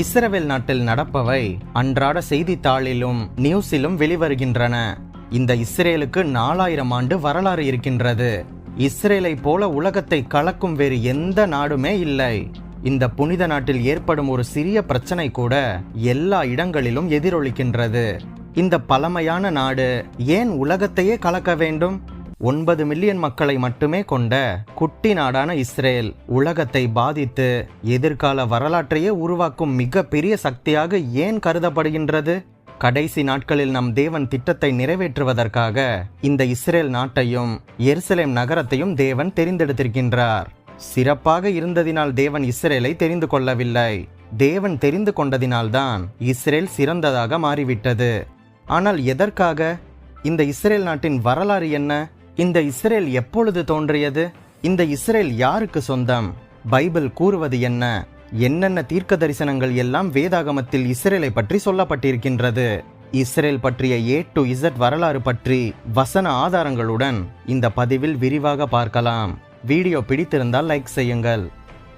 இஸ்ரவேல் நாட்டில் நடப்பவை அன்றாட செய்தித்தாளிலும் நியூஸிலும் வெளிவருகின்றன. இந்த இஸ்ரேலுக்கு நாலாயிரம் ஆண்டு வரலாறு இருக்கின்றது. இஸ்ரேலை போல உலகத்தை கலக்கும் வேறு எந்த நாடுமே இல்லை. இந்த புனித நாட்டில் ஏற்படும் ஒரு சிறிய பிரச்சனை கூட எல்லா இடங்களிலும் எதிரொலிக்கின்றது. இந்த பழமையான நாடு ஏன் உலகத்தையே கலக்க வேண்டும்? ஒன்பது மில்லியன் மக்களை மட்டுமே கொண்ட குட்டி நாடான இஸ்ரேல் உலகத்தை பாதித்து எதிர்கால வரலாற்றையே உருவாக்கும் மிகப்பெரிய சக்தியாக ஏன் கருதப்படுகின்றது? கடைசி நாட்களில் நம் தேவன் திட்டத்தை நிறைவேற்றுவதற்காக இந்த இஸ்ரேல் நாட்டையும் எருசலேம் நகரத்தையும் தேவன் தெரிந்தெடுத்திருக்கின்றார். சிறப்பாக இருந்ததினால் தேவன் இஸ்ரேலை தெரிந்து கொள்ளவில்லை. தேவன் தெரிந்து கொண்டதினால்தான் இஸ்ரேல் சிறந்ததாக மாறிவிட்டது. ஆனால் எதற்காக? இந்த இஸ்ரேல் நாட்டின் வரலாறு என்ன? இந்த இஸ்ரேல் எப்பொழுது தோன்றியது? இந்த இஸ்ரேல் யாருக்கு சொந்தம்? பைபிள் கூறுவது என்ன? என்னென்ன தீர்க்க தரிசனங்கள் எல்லாம் வேதாகமத்தில் இஸ்ரேலை பற்றி சொல்லப்பட்டிருக்கின்றது? இஸ்ரேல் பற்றிய ஏ டு இசட் வரலாறு பற்றி வசன ஆதாரங்களுடன் இந்த பதிவில் விரிவாக பார்க்கலாம். வீடியோ பிடித்திருந்தால் லைக் செய்யுங்கள்.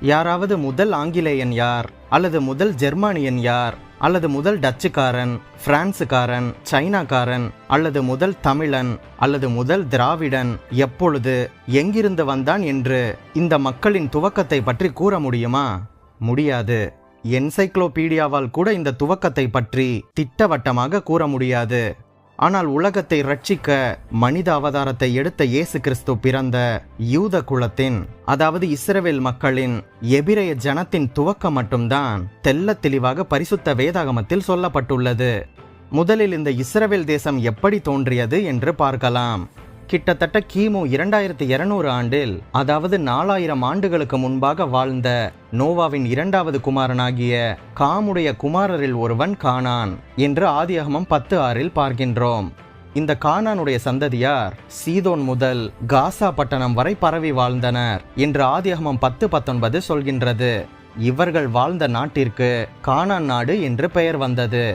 யாராவது முதல் ஆங்கிலேயன் யார்? அல்லது முதல் ஜெர்மானியன் யார்? அல்லது முதல் டச்சுக்காரன் பிரான்சுக்காரன் சைனாக்காரன் அல்லது முதல் தமிழன் அல்லது முதல் திராவிடன் எப்பொழுது எங்கிருந்து வந்தான் என்று இந்த மக்களின் துவக்கத்தை பற்றி கூற முடியுமா? முடியாது. என்சைக்ளோபீடியாவால் கூட இந்த துவக்கத்தை பற்றி திட்டவட்டமாக கூற முடியாது. ஆனால் உலகத்தை ரட்சிக்க மனித அவதாரத்தை எடுத்த இயேசு கிறிஸ்து பிறந்த யூத குலத்தின் அதாவது இஸ்ரவேல் மக்களின் எபிரேய ஜனத்தின் துவக்கம் மட்டும்தான் தெள்ளத் தெளிவாக பரிசுத்த வேதாகமத்தில் சொல்லப்பட்டுள்ளது. முதலில் இந்த இஸ்ரவேல் தேசம் எப்படி தோன்றியது என்று பார்க்கலாம். கிட்டத்தட்ட கிமு இரண்டாயிரத்தி இருநூறு ஆண்டில் அதாவது நாலாயிரம் ஆண்டுகளுக்கு முன்பாக வாழ்ந்த நோவாவின் இரண்டாவது குமாரனாகிய காமுடைய குமாரரில் ஒருவன் கானான் என்று ஆதியகமம் பத்து ஆறில் பார்க்கின்றோம். இந்த கானானுடைய சந்ததியார் சீதோன் முதல் காசா பட்டணம் வரை பரவி வாழ்ந்தனர் என்று ஆதியகமம் பத்து பத்தொன்பது சொல்கின்றது. இவர்கள் வாழ்ந்த நாட்டிற்கு கானான் நாடு என்று பெயர் வந்தது.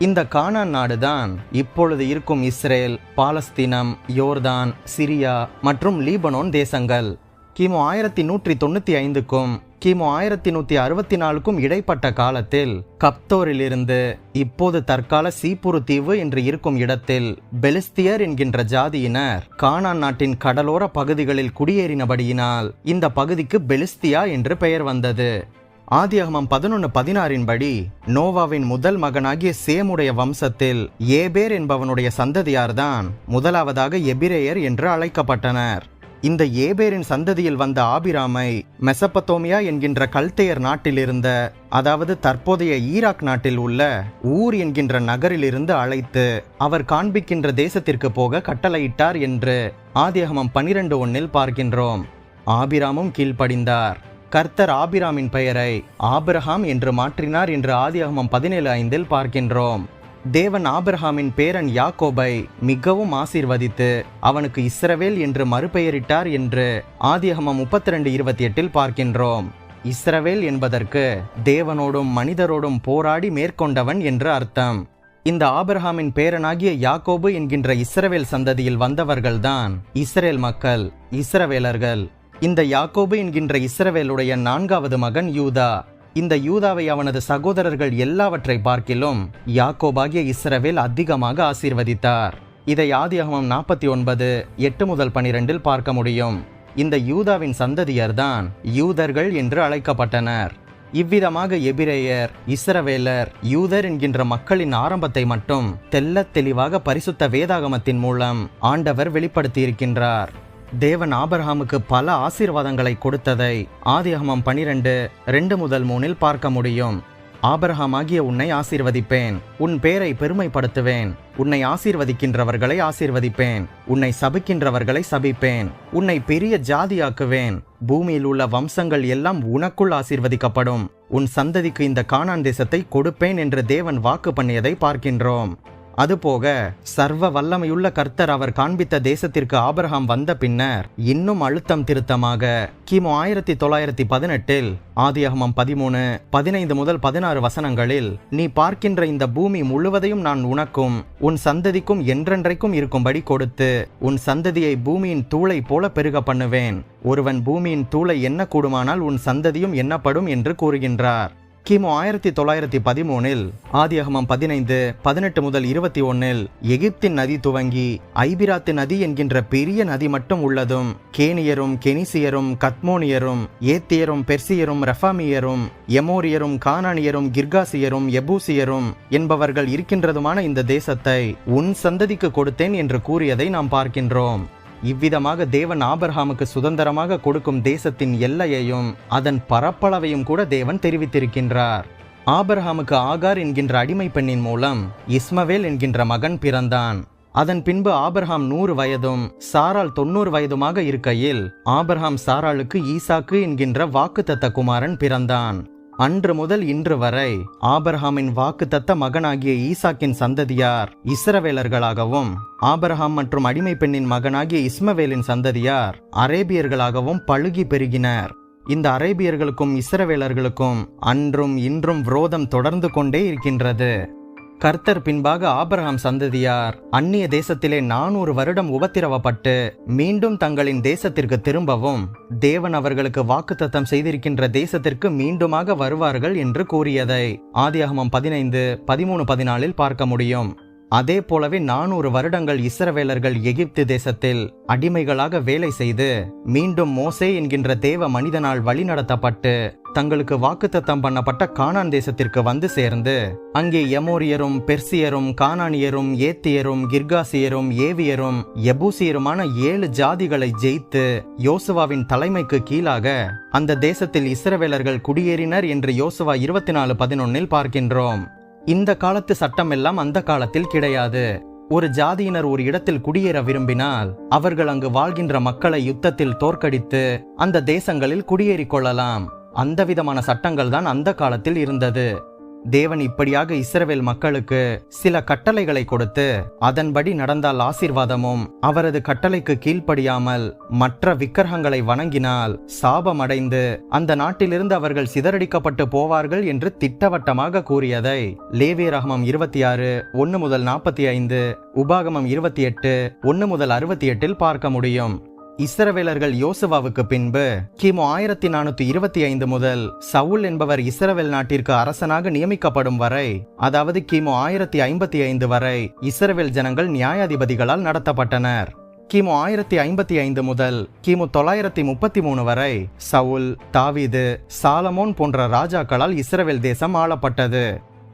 இந்த கானான் நாடுதான் இப்பொழுது இருக்கும் இஸ்ரேல் பாலஸ்தீனம் யோர்தான் சிரியா மற்றும் லீபனோன் தேசங்கள். கிமு ஆயிரத்தி நூற்றி தொண்ணூற்றி ஐந்துக்கும் கிமு ஆயிரத்தி நூற்றி அறுபத்தி நாலுக்கும் இடைப்பட்ட காலத்தில் கப்தோரிலிருந்து இப்போது தற்கால சீப்புரு தீவு என்று இருக்கும் இடத்தில் பெலிஸ்தியர் என்கின்ற ஜாதியினர் கானான் நாட்டின் கடலோர பகுதிகளில் குடியேறினபடியினால் இந்த பகுதிக்கு பெலிஸ்தியா என்று பெயர் வந்தது. ஆதியாகமம் பதினொன்று பதினாறின் படி நோவாவின் முதல் மகனாகிய சேமுடைய வம்சத்தில் ஏபேர் என்பவனுடைய சந்ததியார்தான் முதலாவதாக எபிரேயர் என்று அழைக்கப்பட்டனர். இந்த ஏபேரின் சந்ததியில் வந்த ஆபிராமை மெசப்பத்தோமியா என்கின்ற கல்தேயர் நாட்டிலிருந்த அதாவது தற்போதைய ஈராக் நாட்டில் உள்ள ஊர் என்கின்ற நகரிலிருந்து அழைத்து அவர் காண்பிக்கின்ற தேசத்திற்கு போக கட்டளையிட்டார் என்று ஆதியகமம் பனிரெண்டு ஒன்னில் பார்க்கின்றோம். ஆபிராமும் கீழ்ப்படிந்தார். கர்த்தர் ஆபிராமின் பெயரை ஆபிரஹாம் என்று மாற்றினார் என்று ஆதியாகமம் பதினேழு ஐந்தில் பார்க்கின்றோம். தேவன் ஆபிரஹாமின் பேரன் யாக்கோபை மிகவும் ஆசீர்வதித்து அவனுக்கு இஸ்ரவேல் என்று மறுபெயரிட்டார் என்று ஆதியகமம் முப்பத்தி ரெண்டு இருபத்தி எட்டில் பார்க்கின்றோம். இஸ்ரவேல் என்பதற்கு தேவனோடும் மனிதரோடும் போராடி மேற்கொண்டவன் என்று அர்த்தம். இந்த ஆபிரஹாமின் பேரனாகிய யாக்கோபு என்கின்ற இஸ்ரவேல் சந்ததியில் வந்தவர்கள்தான் இஸ்ரேல் மக்கள் இஸ்ரவேலர்கள். இந்த யாக்கோபு என்கின்ற இஸ்ரவேலுடைய நான்காவது மகன் யூதா. இந்த யூதாவை அவனது சகோதரர்கள் எல்லாவற்றை பார்க்கிலும் யாக்கோபாகிய இஸ்ரவேல் அதிகமாக ஆசீர்வதித்தார். இதை ஆதியகமம் நாற்பத்தி ஒன்பது எட்டு முதல் பனிரெண்டில் பார்க்க முடியும். இந்த யூதாவின் சந்ததியர்தான் யூதர்கள் என்று அழைக்கப்பட்டனர். இவ்விதமாக எபிரேயர் இஸ்ரவேலர் யூதர் என்கின்ற மக்களின் ஆரம்பத்தை மட்டும் தெல்ல தெளிவாக பரிசுத்த வேதாகமத்தின் மூலம் ஆண்டவர் வெளிப்படுத்தியிருக்கின்றார். தேவன் ஆபர்ஹாமுக்கு பல ஆசீர்வாதங்களை கொடுத்ததை ஆதியகமம் பனிரெண்டு ரெண்டு முதல் மூணில் பார்க்க முடியும். ஆபர்ஹாம் ஆகிய உன்னை ஆசீர்வதிப்பேன். உன் பேரை பெருமைப்படுத்துவேன். உன்னை ஆசீர்வதிக்கின்றவர்களை ஆசீர்வதிப்பேன். உன்னை சபிக்கின்றவர்களை சபிப்பேன். உன்னை பெரிய ஜாதியாக்குவேன். பூமியில் உள்ள வம்சங்கள் எல்லாம் உனக்குள் ஆசீர்வதிக்கப்படும். உன் சந்ததிக்கு இந்த காணான் தேசத்தை கொடுப்பேன் என்று தேவன் வாக்கு பண்ணியதை பார்க்கின்றோம். அதுபோக சர்வ வல்லமையுள்ள கர்த்தர் அவர் காண்பித்த தேசத்திற்கு ஆபிரகாம் வந்த பின்னர் இன்னும் அழுத்தம் திருத்தமாக கிமு ஆயிரத்தி தொள்ளாயிரத்தி பதினெட்டில் ஆதியாகமம் பதிமூணு பதினைந்து முதல் பதினாறு வசனங்களில் நீ பார்க்கின்ற இந்த பூமி முழுவதையும் நான் உனக்கும் உன் சந்ததிக்கும் என்றென்றைக்கும் இருக்கும்படி கொடுத்து உன் சந்ததியை பூமியின் தூளை போல பெருக பண்ணுவேன். ஒருவன் பூமியின் தூளை என்ன கூடுமானால் உன் சந்ததியும் எண்ணப்படும் என்று கூறுகின்றார். கிமு ஆயிரத்தி தொள்ளாயிரத்தி பதிமூனில் ஆதியகமம் பதினைந்து பதினெட்டு முதல் இருபத்தி ஒன்னில் எகிப்தின் நதி துவங்கி ஐபிராத்து நதி என்கின்ற பெரிய நதி மட்டும் உள்ளதும் கேனியரும் கெனிசியரும் கத்மோனியரும் ஏத்தியரும் பெர்சியரும் ரஃபாமியரும் எமோரியரும் கானானியரும் கிர்காசியரும் எபூசியரும் என்பவர்கள் இருக்கின்றதுமான இந்த தேசத்தை உன் சந்ததிக்கு கொடுத்தேன் என்று கூறியதை நாம் பார்க்கின்றோம். இவ்விதமாக தேவன் ஆபர்ஹாமுக்கு சுதந்திரமாக கொடுக்கும் தேசத்தின் எல்லையையும் அதன் பரப்பளவையும் கூட தேவன் தெரிவித்திருக்கின்றார். ஆபர்ஹாமுக்கு ஆகார் என்கின்ற அடிமை பெண்ணின் மூலம் இஸ்மவேல் என்கின்ற மகன் பிறந்தான். அதன் பின்பு ஆபர்ஹாம் நூறு வயதும் சாரால் தொண்ணூறு வயதுமாக இருக்கையில் ஆபர்ஹாம் சாராளுக்கு ஈசாக்கு என்கின்ற வாக்குத்தத்த குமாரன் பிறந்தான். அன்று முதல் இன்று வரை ஆபர்ஹாமின் வாக்குத்தத்த மகனாகிய ஈசாக்கின் சந்ததியார் இஸ்ரவேலர்களாகவும் ஆபரஹாம் மற்றும் அடிமை பெண்ணின் மகனாகிய இஸ்மவேலின் சந்ததியார் அரேபியர்களாகவும் பழுகி பெருகினர். இந்த அரேபியர்களுக்கும் இஸ்ரவேலர்களுக்கும் அன்றும் இன்றும் விரோதம் தொடர்ந்து கொண்டே இருக்கின்றது. கர்த்தர் பின்பாக ஆபரகாம் சந்ததியார் அந்நிய தேசத்திலே நானூறு வருடம் உபத்திரவப்பட்டு மீண்டும் தங்களின் தேசத்திற்கு திரும்பவும் தேவன் அவர்களுக்கு வாக்குத்தத்தம் செய்திருக்கின்ற தேசத்திற்கு மீண்டுமாக வருவார்கள் என்று கூறியதை ஆதியாகமம் பதினைந்து பதிமூணு பதினாலில் பார்க்க முடியும். அதே போலவே நானூறு வருடங்கள் இஸ்ரவேலர்கள் எகிப்து தேசத்தில் அடிமைகளாக வேலை செய்து மீண்டும் மோசே என்கின்ற தேவ மனிதனால் வழிநடத்தப்பட்டு தங்களுக்கு வாக்குத்தத்தம் பண்ணப்பட்ட கானான் தேசத்திற்கு வந்து சேர்ந்து அங்கே எமோரியரும் பெர்சியரும் கானானியரும் ஏத்தியரும் கிர்காசியரும் ஏவியரும் எபூசியருமான ஏழு ஜாதிகளை ஜெயித்து யோசுவாவின் தலைமைக்கு கீழாக அந்த தேசத்தில் இஸ்ரவேலர்கள் குடியேறினர் என்று யோசுவா இருபத்தி நாலு பதினொன்னில் பார்க்கின்றோம். இந்த காலத்து சட்டம் எல்லாம் அந்த காலத்தில் கிடையாது. ஒரு ஜாதியினர் ஒரு இடத்தில் குடியேற விரும்பினால் அவர்கள் அங்கு வாழ்கின்ற மக்களை யுத்தத்தில் தோற்கடித்து அந்த தேசங்களில் குடியேறிக் கொள்ளலாம். அந்த விதமான சட்டங்கள் தான் அந்த காலத்தில் இருந்தது. தேவன் இப்படியாக இஸ்ரவேல் மக்களுக்கு சில கட்டளைகளை கொடுத்து அதன்படி நடந்தால் ஆசீர்வாதமும் அவரது கட்டளைக்கு கீழ்ப்படியாமல் மற்ற விக்கிரகங்களை வணங்கினால் சாபமடைந்து அந்த நாட்டிலிருந்து அவர்கள் சிதறடிக்கப்பட்டு போவார்கள் என்று திட்டவட்டமாக கூறியதை லேவியரகமம் இருபத்தி ஆறு ஒன்று முதல் நாற்பத்தி ஐந்து உபாகமம் இருபத்தி எட்டு ஒன்று முதல் அறுபத்தி எட்டில் பார்க்க முடியும். இஸ்ரவேலர்கள் யோசுவாவுக்கு பின்பு கிமு ஆயிரத்தி நானூத்தி இருபத்தி ஐந்து முதல் சவுல் என்பவர் இஸ்ரவேல் நாட்டிற்கு அரசனாக நியமிக்கப்படும் வரை அதாவது கிமு ஆயிரத்தி ஐம்பத்தி ஐந்து வரை இஸ்ரவேல் ஜனங்கள் நியாயாதிபதிகளால் நடத்தப்பட்டனர். கிமு ஆயிரத்தி ஐம்பத்தி ஐந்து முதல் கிமு தொள்ளாயிரத்தி முப்பத்தி மூணு வரை சவுல் தாவீது சாலமோன் போன்ற ராஜாக்களால் இஸ்ரவேல் தேசம் ஆளப்பட்டது.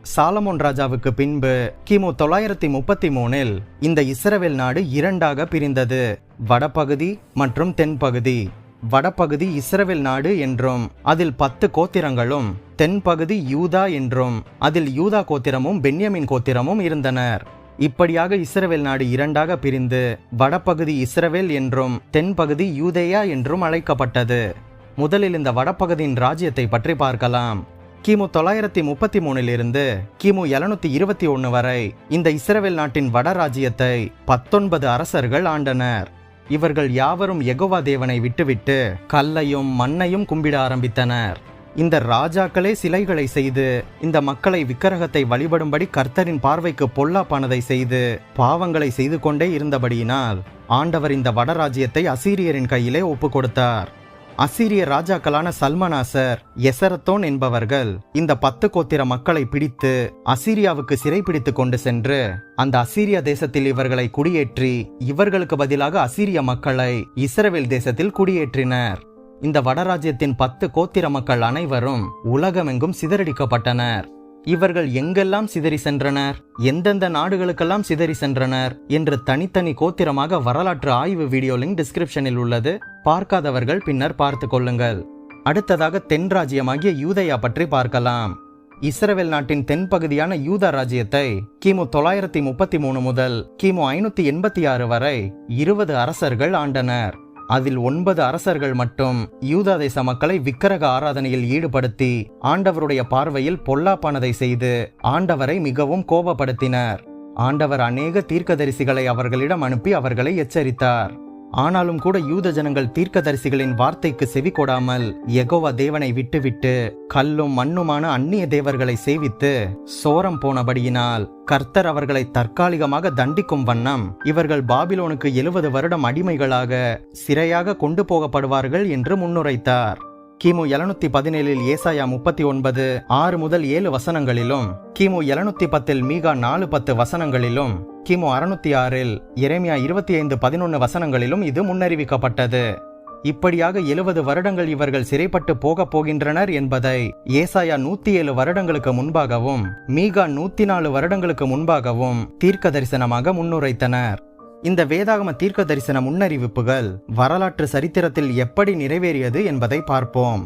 சாலமோன் ராஜாவுக்கு பின்பு கிமு தொள்ளாயிரத்தி முப்பத்தி மூணில் இந்த இஸ்ரவேல் நாடு இரண்டாக பிரிந்தது. வடபகுதி மற்றும் தென்பகுதி. வடபகுதி இஸ்ரவேல் நாடு என்றும் அதில் பத்து கோத்திரங்களும் தென்பகுதி யூதா என்றும் அதில் யூதா கோத்திரமும் பென்யமின் கோத்திரமும் இருந்தனர். இப்படியாக இஸ்ரவேல் நாடு இரண்டாக பிரிந்து வடபகுதி இஸ்ரவேல் என்றும் தென்பகுதி யூதேயா என்றும் அழைக்கப்பட்டது. முதலில் இந்த வடபகுதியின் ராஜ்யத்தை பற்றி பார்க்கலாம். கிமு தொள்ளாயிரத்தி முப்பத்தி மூணிலிருந்து கிமு எழுநூத்தி இருபத்தி ஒன்று வரை இந்த இஸ்ரவேல் நாட்டின் வடராஜ்யத்தை பத்தொன்பது அரசர்கள் ஆண்டனர். இவர்கள் யாவரும் எகோவா தேவனை விட்டுவிட்டு கல்லையும் மண்ணையும் கும்பிட ஆரம்பித்தனர். இந்த ராஜாக்களே சிலைகளை செய்து இந்த மக்களை விக்கிரகத்தை வழிபடும்படி கர்த்தரின் பார்வைக்கு பொல்லாப்பானதை செய்து பாவங்களை செய்து கொண்டே இருந்தபடியினால் ஆண்டவர் இந்த வடராஜ்யத்தை அசீரியரின் கையிலே ஒப்பு கொடுத்தார் அசீரிய ராஜாக்களான சல்மனாசர் எசரத்தோன் என்பவர்கள் இந்த பத்து கோத்திர மக்களை பிடித்து அசீரியாவுக்கு சிறைப்பிடித்து கொண்டு சென்று அந்த அசீரிய தேசத்தில் இவர்களை குடியேற்றி இவர்களுக்கு பதிலாக அசீரிய மக்களை இஸ்ரவேல் தேசத்தில் குடியேற்றினர். இந்த வடராஜ்யத்தின் பத்து கோத்திர மக்கள் அனைவரும் உலகமெங்கும் சிதறடிக்கப்பட்டனர். இவர்கள் எங்கெல்லாம் சிதறி சென்றனர்? எந்தெந்த நாடுகளுக்கெல்லாம் சிதறி சென்றனர்? என்று தனித்தனி கோத்திரமாக வரலாற்று ஆய்வு வீடியோ லிங்க் டிஸ்கிரிப்ஷனில் உள்ளது. பார்க்காதவர்கள் பின்னர் பார்த்து கொள்ளுங்கள். அடுத்ததாக தென் ராஜ்யமாகிய யூதயா பற்றி பார்க்கலாம். இஸ்ரவேல் நாட்டின் தென்பகுதியான யூதா ராஜ்யத்தை கிமு தொள்ளாயிரத்தி முப்பத்தி மூணு முதல் கிமு ஐநூத்தி எண்பத்தி ஆறு வரை இருபது அரசர்கள் ஆண்டனர். அதில் ஒன்பது அரசர்கள் மட்டும் யூதா தேச மக்களை விக்கிரக ஆராதனையில் ஈடுபடுத்தி ஆண்டவருடைய பார்வையில் பொல்லாப்பானதை செய்து ஆண்டவரை மிகவும் கோபப்படுத்தினர். ஆண்டவர் அநேக தீர்க்கதரிசிகளை அவர்களிடம் அனுப்பி அவர்களை எச்சரித்தார். ஆனாலும் கூட யூத ஜனங்கள் தீர்க்கதரிசிகளின் வார்த்தைக்கு செவி கொடாமல் எகோவா தேவனை விட்டுவிட்டு கல்லும் மண்ணுமான அந்நிய தேவர்களை சேவித்து சோரம் போனபடியினால் கர்த்தர் அவர்களை தற்காலிகமாக தண்டிக்கும் வண்ணம் இவர்கள் பாபிலோனுக்கு எழுபது வருடம் அடிமைகளாக சிறையாக கொண்டு போகப்படுவார்கள் என்று முன்னுரைத்தார். கிமு எழுநூத்தி பதினேழில் ஏசாயா முப்பத்தி ஒன்பது ஆறு முதல் ஏழு வசனங்களிலும் கிமு எழுநூத்தி பத்தில் மீகா நாலு பத்து வசனங்களிலும் கிமு அறுநூத்தி ஆறில் எரேமியா இருபத்தி ஐந்து பதினொன்று வசனங்களிலும் இது முன்னறிவிக்கப்பட்டது. இப்படியாக எழுபது வருடங்கள் இவர்கள் சிறைப்பட்டு போகப் போகின்றனர் என்பதை ஏசாயா நூத்தி ஏழு வருடங்களுக்கு முன்பாகவும் மீகா நூத்தி நாலு வருடங்களுக்கு முன்பாகவும் தீர்க்க தரிசனமாக முன்னுரைத்தனர். இந்த வேதாகம தீர்க்க தரிசன முன்னறிவிப்புகள் வரலாற்று சரித்திரத்தில் எப்படி நிறைவேறியது என்பதை பார்ப்போம்.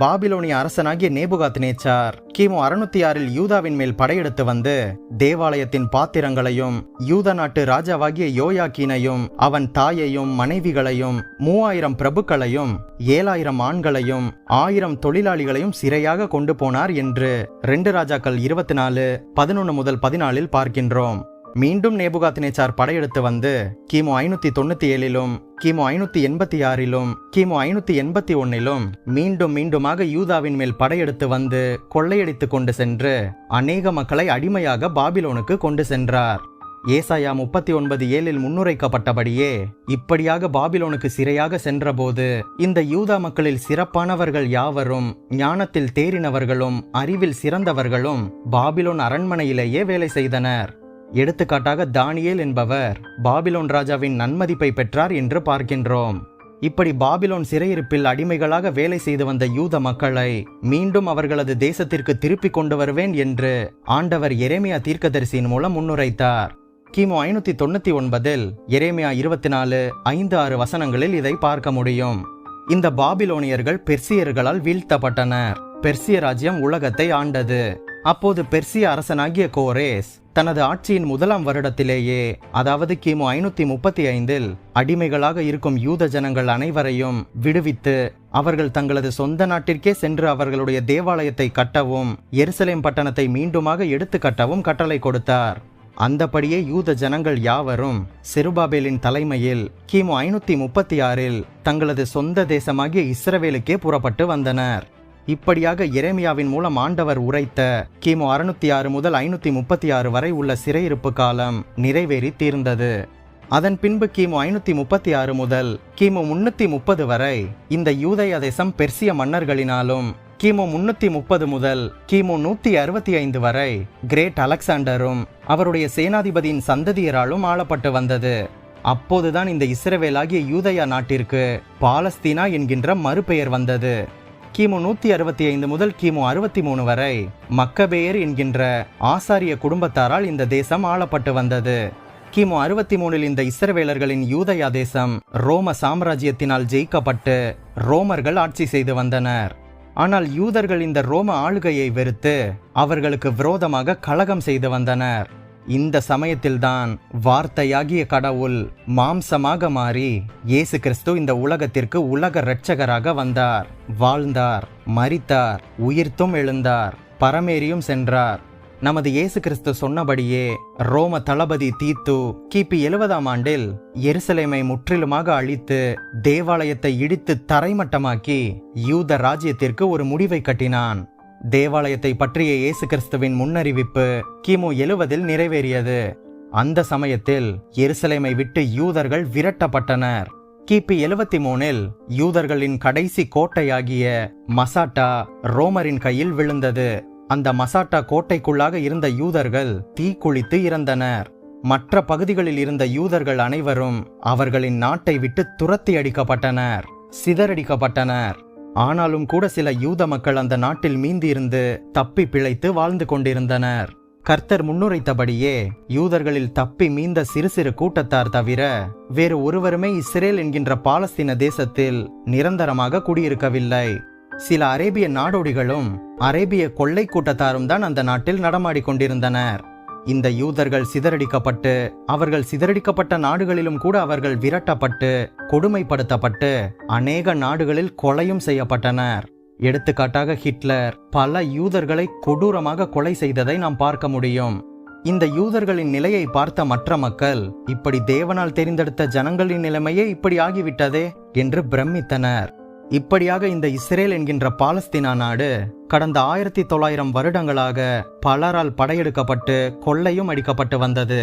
பாபிலோனிய அரசனாகிய நேபுகாத் நேச்சார் கிமு அறுநூத்தி ஆறில் யூதாவின் மேல் படையெடுத்து வந்து தேவாலயத்தின் பாத்திரங்களையும் யூத நாட்டு ராஜாவாகிய யோயாக்கீனையும் அவன் தாயையும் மனைவிகளையும் மூவாயிரம் பிரபுக்களையும் ஏழாயிரம் ஆண்களையும் ஆயிரம் தொழிலாளிகளையும் சிறையாக கொண்டு போனார் என்று ரெண்டு ராஜாக்கள் இருபத்தி நாலு பதினொன்று முதல் பதினாலில் பார்க்கின்றோம். மீண்டும் நேபுகாத்னேச்சார் படையெடுத்து வந்து கிமு ஐநூத்தி தொண்ணூத்தி ஏழிலும் கிமு ஐநூத்தி எண்பத்தி ஆறிலும் கிமு ஐநூத்தி எண்பத்தி ஒன்னிலும் மீண்டும் மீண்டுமாக யூதாவின் மேல் படையெடுத்து வந்து கொள்ளையடித்து கொண்டு சென்று அநேக மக்களை அடிமையாக பாபிலோனுக்கு கொண்டு சென்றார். ஏசாயா முப்பத்தி ஒன்பது ஏழில் முன்னுரைக்கப்பட்டபடியே இப்படியாக பாபிலோனுக்கு சிறையாக சென்றபோது இந்த யூதா மக்களில் சிறப்பானவர்கள் யாவரும் ஞானத்தில் தேறினவர்களும் அறிவில் சிறந்தவர்களும் பாபிலோன் அரண்மனையிலேயே வேலை செய்தனர். எடுத்துக்காட்டாக தானியேல் என்பவர் பாபிலோன் ராஜாவின் நன்மதிப்பை பெற்றார் என்று பார்க்கின்றோம். இப்படி பாபிலோன் சிறையிருப்பில் அடிமைகளாக வேலை செய்து வந்த யூத மக்களை மீண்டும் அவர்களது தேசத்திற்கு திருப்பிக் கொண்டு வருவேன் என்று ஆண்டவர் எரேமியா தீர்க்கதரிசியின் மூலம் முன்னுரைத்தார். கிமு ஐநூத்தி தொண்ணூத்தி ஒன்பதில் எரேமியா இருபத்தி நாலு ஐந்து ஆறு வசனங்களில் இதை பார்க்க முடியும். இந்த பாபிலோனியர்கள் பெர்சியர்களால் வீழ்த்தப்பட்டனர். பெர்சிய ராஜ்யம் உலகத்தை ஆண்டது. அப்போது பெர்சிய அரசனாகிய கோரேஸ் தனது ஆட்சியின் முதலாம் வருடத்திலேயே அதாவது கிமு ஐநூத்தி முப்பத்தி ஐந்தில் அடிமைகளாக இருக்கும் யூத ஜனங்கள் அனைவரையும் விடுவித்து அவர்கள் தங்களது சொந்த நாட்டிற்கே சென்று அவர்களுடைய தேவாலயத்தை கட்டவும் எருசலேம் பட்டணத்தை மீண்டுமாக எடுத்து கட்டவும் கட்டளை கொடுத்தார். அந்தபடியே யூத ஜனங்கள் யாவரும் செருபாபேலின் தலைமையில் கிமு ஐநூத்தி முப்பத்தி ஆறில் தங்களது சொந்த தேசமாகிய இஸ்ரவேலுக்கே புறப்பட்டு வந்தனர். இப்படியாக எரேமியாவின் மூலம் ஆண்டவர் உரைத்த கிமு அறுநூத்தி ஆறு முதல் ஐநூத்தி முப்பத்தி ஆறு வரை உள்ள சிறையிருப்பு காலம் நிறைவேறி தீர்ந்தது. அதன் பின்பு கிமு ஐநூத்தி முப்பத்தி ஆறு முதல் கிமு முன்னூத்தி முப்பது வரை இந்த யூதய தேசம் பெர்சிய மன்னர்களினாலும் கிமு முன்னூத்தி முப்பது முதல் கிமு நூத்தி அறுபத்தி ஐந்து வரை கிரேட் அலெக்சாண்டரும் அவருடைய சேனாதிபதியின் சந்ததியராலும் ஆளப்பட்டு வந்தது. அப்போதுதான் இந்த இஸ்ரவேலாகிய யூதயா நாட்டிற்கு பாலஸ்தீனா என்கின்ற மறுபெயர் வந்தது. கிமு நூத்தி அறுபத்தி ஐந்து முதல் கிமு அறுபத்தி மூணு வரை. மக்கபேயர் என்கின்ற ஆசாரிய குடும்பத்தாரால் இந்த தேசம் ஆளப்பட்டு வந்தது. கிமு அறுபத்தி மூணில் இந்த இஸ்ரவேலர்களின் யூதயா தேசம் ரோம சாம்ராஜ்யத்தினால் ஜெயிக்கப்பட்டு ரோமர்கள் ஆட்சி செய்து வந்தனர். ஆனால் யூதர்கள் இந்த ரோம ஆளுகையை வெறுத்து அவர்களுக்கு விரோதமாக கலகம் செய்து வந்தனர். இந்த சமயத்தில்தான் வார்த்தையாகிய கடவுள் மாம்சமாக மாறி இயேசு கிறிஸ்து இந்த உலகத்திற்கு உலக இரட்சகராக வந்தார். வாழ்ந்தார் மறித்தார் உயிர்த்தும் எழுந்தார் பரமேறியும் சென்றார். நமது இயேசு கிறிஸ்து சொன்னபடியே ரோம தளபதி தீத்து கிபி எழுபதாம் ஆண்டில் எருசலேமை முற்றிலுமாக அழித்து தேவாலயத்தை இடித்து தரைமட்டமாக்கி யூத ராஜ்யத்திற்கு ஒரு முடிவை கட்டினான். தேவாலயத்தை பற்றிய இயேசு கிறிஸ்துவின் முன்னறிவிப்பு கிமு எழுவதில் நிறைவேறியது. அந்த சமயத்தில் எருசலேமை விட்டு யூதர்கள் விரட்டப்பட்டனர். கிபி எழுவத்தி மூணில் யூதர்களின் கடைசி கோட்டையாகிய மசாட்டா ரோமரின் கையில் விழுந்தது. அந்த மசாட்டா கோட்டைக்குள்ளாக இருந்த யூதர்கள் தீக்குளித்து இறந்தனர். மற்ற பகுதிகளில் இருந்த யூதர்கள் அனைவரும் அவர்களின் நாட்டை விட்டு துரத்தி அடிக்கப்பட்டனர் சிதறடிக்கப்பட்டனர். ஆனாலும் கூட சில யூத மக்கள் அந்த நாட்டில் மீந்திருந்து தப்பி பிழைத்து வாழ்ந்து கொண்டிருந்தனர். கர்த்தர் முன்னுரைத்தபடியே யூதர்களில் தப்பி மீந்த சிறு சிறு கூட்டத்தார் தவிர வேறு ஒருவருமே இஸ்ரேல் என்கின்ற பாலஸ்தீன தேசத்தில் நிரந்தரமாக குடியிருக்கவில்லை. சில அரேபிய நாடோடிகளும் அரேபிய கொள்ளை கூட்டத்தாரும் தான் அந்த நாட்டில் நடமாடிக்கொண்டிருந்தனர் இந்த யூதர்கள் சிதறடிக்கப்பட்டு அவர்கள் சிதறடிக்கப்பட்ட நாடுகளிலும் கூட அவர்கள் விரட்டப்பட்டு கொடுமைப்படுத்தப்பட்டு அநேக நாடுகளில் கொலையும் செய்யப்பட்டனர். எடுத்துக்காட்டாக ஹிட்லர் பல யூதர்களை கொடூரமாக கொலை செய்ததை நாம் பார்க்க முடியும். இந்த யூதர்களின் நிலையை பார்த்த மற்ற மக்கள் இப்படி தேவனால் தெரிந்தெடுத்த ஜனங்களின் நிலைமையே இப்படி ஆகிவிட்டதே என்று பிரமித்தனர். இப்படியாக இந்த இஸ்ரேல் என்கின்ற பாலஸ்தீனா நாடு கடந்த ஆயிரத்தி தொள்ளாயிரம் வருடங்களாக பலரால் படையெடுக்கப்பட்டு கொள்ளையும் அடிக்கப்பட்டு வந்தது.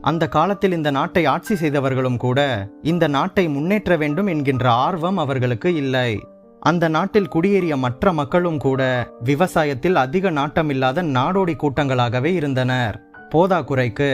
அந்த காலத்தில் இந்த நாட்டை ஆட்சி செய்தவர்களும் கூட இந்த நாட்டை முன்னேற்ற வேண்டும் என்கின்ற ஆர்வம் அவர்களுக்கு இல்லை. அந்த நாட்டில் குடியேறிய மற்ற மக்களும் கூட விவசாயத்தில் அதிக நாட்டமில்லாத நாடோடி கூட்டங்களாகவே இருந்தனர். போதாக்குறைக்கு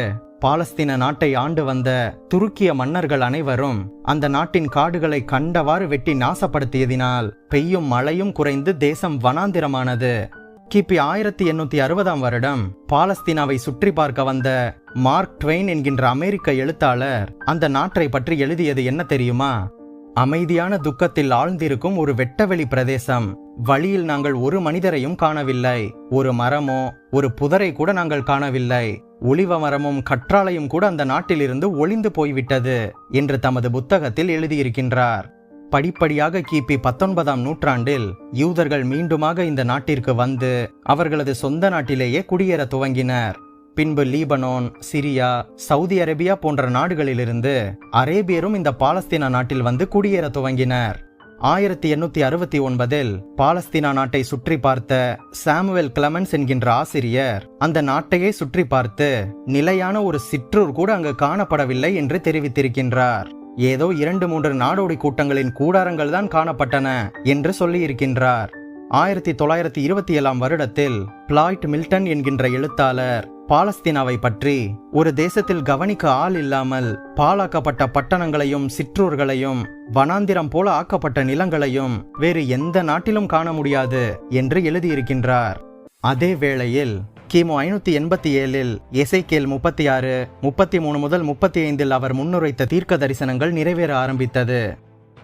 பாலஸ்தீன நாட்டை ஆண்டு வந்த துருக்கிய மன்னர்கள் அனைவரும் அந்த நாட்டின் காடுகளை கண்டவாறு வெட்டி நாசப்படுத்தியதினால் பெய்யும் மழையும் குறைந்து தேசம் வனாந்திரமானது. கிபி ஆயிரத்தி எண்ணூத்தி அறுபதாம் வருடம் பாலஸ்தீனாவை சுற்றி பார்க்க வந்த மார்க் ட்வெயின் என்கின்ற அமெரிக்க எழுத்தாளர் அந்த நாட்டை பற்றி எழுதியது என்ன தெரியுமா? அமைதியான துக்கத்தில் ஆழ்ந்திருக்கும் ஒரு வெட்டவெளி பிரதேசம். வழியில் நாங்கள் ஒரு மனிதரையும் காணவில்லை. ஒரு மரமோ ஒரு புதரை கூட நாங்கள் காணவில்லை. ஒளிவ மரமும் கற்றாழையும் கூட அந்த நாட்டிலிருந்து ஒளிந்து போய்விட்டது என்று தமது புத்தகத்தில் எழுதியிருக்கின்றார். படிப்படியாக கிபி பத்தொன்பதாம் நூற்றாண்டில் யூதர்கள் மீண்டுமாக இந்த நாட்டிற்கு வந்து அவர்களது சொந்த நாட்டிலேயே குடியேற துவங்கினர். பின்பு லீபனோன் சிரியா சவுதி அரேபியா போன்ற நாடுகளிலிருந்து அரேபியரும் இந்த பாலஸ்தீனா நாட்டில் வந்து குடியேற துவங்கினர். ஆயிரத்தி எண்ணூத்தி அறுபத்தி ஒன்பதில் பாலஸ்தீனா நாட்டை சுற்றி பார்த்த சாமுவேல் கிளமன்ஸ் என்கின்ற ஆசிரியர் அந்த நாட்டையே சுற்றி பார்த்து நிலையான ஒரு சிற்றூர் கூட அங்கு காணப்படவில்லை என்று தெரிவித்திருக்கின்றார். ஏதோ இரண்டு மூன்று நாடோடி கூட்டங்களின் கூடாரங்கள் தான் காணப்பட்டன என்று சொல்லியிருக்கின்றார். ஆயிரத்தி தொள்ளாயிரத்தி இருபத்தி ஏழாம் வருடத்தில் பிளாய்ட் மில்டன் என்கின்ற எழுத்தாளர் பாலஸ்தீனாவை பற்றி ஒரு தேசத்தில் கவனிக்க ஆள் இல்லாமல் பாழாக்கப்பட்ட பட்டணங்களையும் சிற்றூர்களையும் வனாந்திரம் போல ஆக்கப்பட்ட நிலங்களையும் வேறு எந்த நாட்டிலும் காண முடியாது என்று எழுதியிருக்கின்றார். அதே வேளையில் கிமு ஐநூத்தி எண்பத்தி ஏழில் எசைக்கேல் முப்பத்தி ஆறு முப்பத்தி மூணு முதல் முப்பத்தி ஐந்தில் அவர் முன்னுரைத்த தீர்க்க தரிசனங்கள் நிறைவேற ஆரம்பித்தது.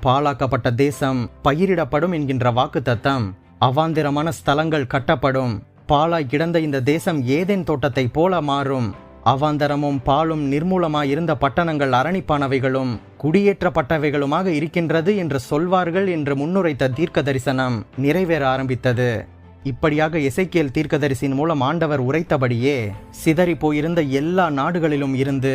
பாழாக்கப்பட்ட தேசம் பயிரிடப்படும் என்கின்ற வாக்குத்தத்தம் அவாந்திரமான ஸ்தலங்கள் கட்டப்படும் பாலாய் கிடந்த இந்த தேசம் ஏதேன் தோட்டத்தை போல மாறும். அவாந்தரமும் பாலும் நிர்மூலமாய் இருந்த பட்டணங்கள் அரணிப்பானவைகளும் குடியேற்றப்பட்டவைகளுமாக இருக்கின்றது என்று சொல்வார்கள் என்று முன்னுரைத்த தீர்க்க தரிசனம் நிறைவேற ஆரம்பித்தது. இப்படியாக எசைக்கியல் தீர்க்கதரிசின் மூலம் ஆண்டவர் உரைத்தபடியே சிதறி போயிருந்த எல்லா நாடுகளிலும் இருந்து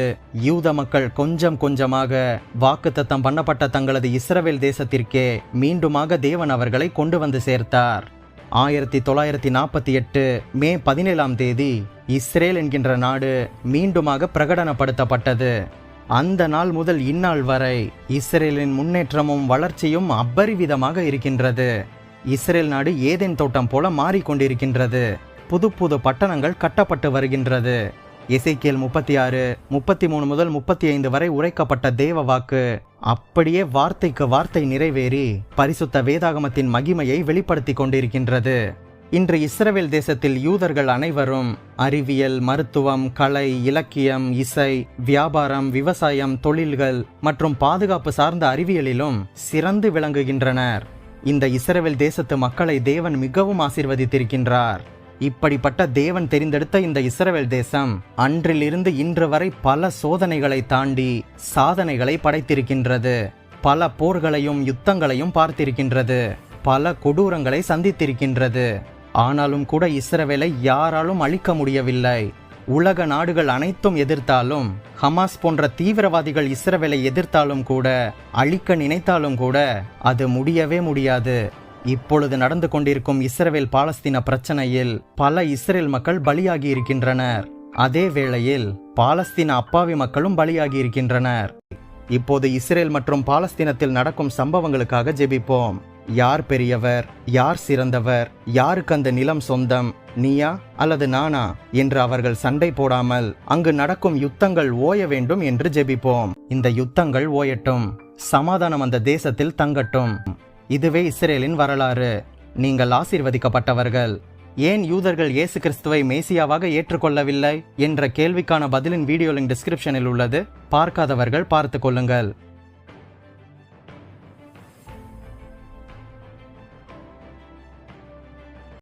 யூத மக்கள் கொஞ்சம் கொஞ்சமாக வாக்குத்தத்தம் பண்ணப்பட்ட தங்களது இஸ்ரவேல் தேசத்திற்கே மீண்டுமாக தேவன் அவர்களை கொண்டு வந்து சேர்த்தார். ஆயிரத்தி தொள்ளாயிரத்தி நாற்பத்தி எட்டு மே பதினேழாம் தேதி இஸ்ரேல் என்கின்ற நாடு மீண்டுமாக பிரகடனப்படுத்தப்பட்டது. அந்த நாள் முதல் இந்நாள் வரை இஸ்ரேலின் முன்னேற்றமும் வளர்ச்சியும் அபரிவிதமாக இருக்கின்றது. இஸ்ரேல் நாடு ஏதேன் தோட்டம் போல மாறிக்கொண்டிருக்கின்றது. புது புது பட்டணங்கள் கட்டப்பட்டு வருகின்றது. இசைக்கேல் முப்பத்தி ஆறு முப்பத்தி மூணு முதல் முப்பத்தி ஐந்து வரை உரைக்கப்பட்ட தேவ வாக்கு. அப்படியே வார்த்தைக்கு வார்த்தை நிறைவேறி பரிசுத்த வேதாகமத்தின் மகிமையை வெளிப்படுத்தி கொண்டிருக்கின்றது. இன்று இஸ்ரேல் தேசத்தில் யூதர்கள் அனைவரும் அறிவியல் மருத்துவம் கலை இலக்கியம் இசை வியாபாரம் விவசாயம் தொழில்கள் மற்றும் பாதுகாப்பு சார்ந்த அறிவியலிலும் சிறந்து விளங்குகின்றனர். இந்த இஸ்ரேல் தேசத்து மக்களை தேவன் மிகவும் ஆசிர்வதித்திருக்கின்றார். இப்படிப்பட்ட தேவன் தெரிந்தெடுத்த இந்த இஸ்ரவேல் தேசம் அன்றிலிருந்து இன்று வரை பல சோதனைகளை தாண்டி சாதனைகளை படைத்திருக்கின்றது. பல போர்களையும் யுத்தங்களையும் பார்த்திருக்கின்றது. பல கொடூரங்களை சந்தித்திருக்கின்றது. ஆனாலும் கூட இஸ்ரவேலை யாராலும் அழிக்க முடியவில்லை. உலக நாடுகள் அனைத்தும் எதிர்த்தாலும் ஹமாஸ் போன்ற தீவிரவாதிகள் இஸ்ரவேலை எதிர்த்தாலும் கூட அழிக்க நினைத்தாலும் கூட அது முடியவே முடியாது. இப்பொழுது நடந்து கொண்டிருக்கும் இஸ்ரேல் பாலஸ்தீன பிரச்சனையில் பல இஸ்ரேல் மக்கள் பலியாகி இருக்கின்றனர். அதே வேளையில் பாலஸ்தீன அப்பாவி மக்களும் பலியாகி இருக்கின்றனர். இப்போது இஸ்ரேல் மற்றும் பாலஸ்தீனத்தில் நடக்கும் சம்பவங்களுக்காக ஜெபிப்போம். யார் பெரியவர் யார் சிறந்தவர் யாருக்கு அந்த நிலம் சொந்தம் நீயா அல்லது நானா என்று அவர்கள் சண்டை போடாமல் அங்கு நடக்கும் யுத்தங்கள் ஓய வேண்டும் என்று ஜெபிப்போம். இந்த யுத்தங்கள் ஓயட்டும். சமாதானம் அந்த தேசத்தில் தங்கட்டும். இதுவே இஸ்ரேலின் வரலாறு. நீங்கள் ஆசீர்வதிக்கப்பட்டவர்கள். ஏன் யூதர்கள் இயேசு கிறிஸ்துவை மேசியாவாக ஏற்றுக்கொள்ளவில்லை? என்ற கேள்விக்கான பதிலின் வீடியோ லிங்க் டிஸ்கிரிப்ஷனில் உள்ளது. பார்க்காதவர்கள் பார்த்து கொள்ளுங்கள்.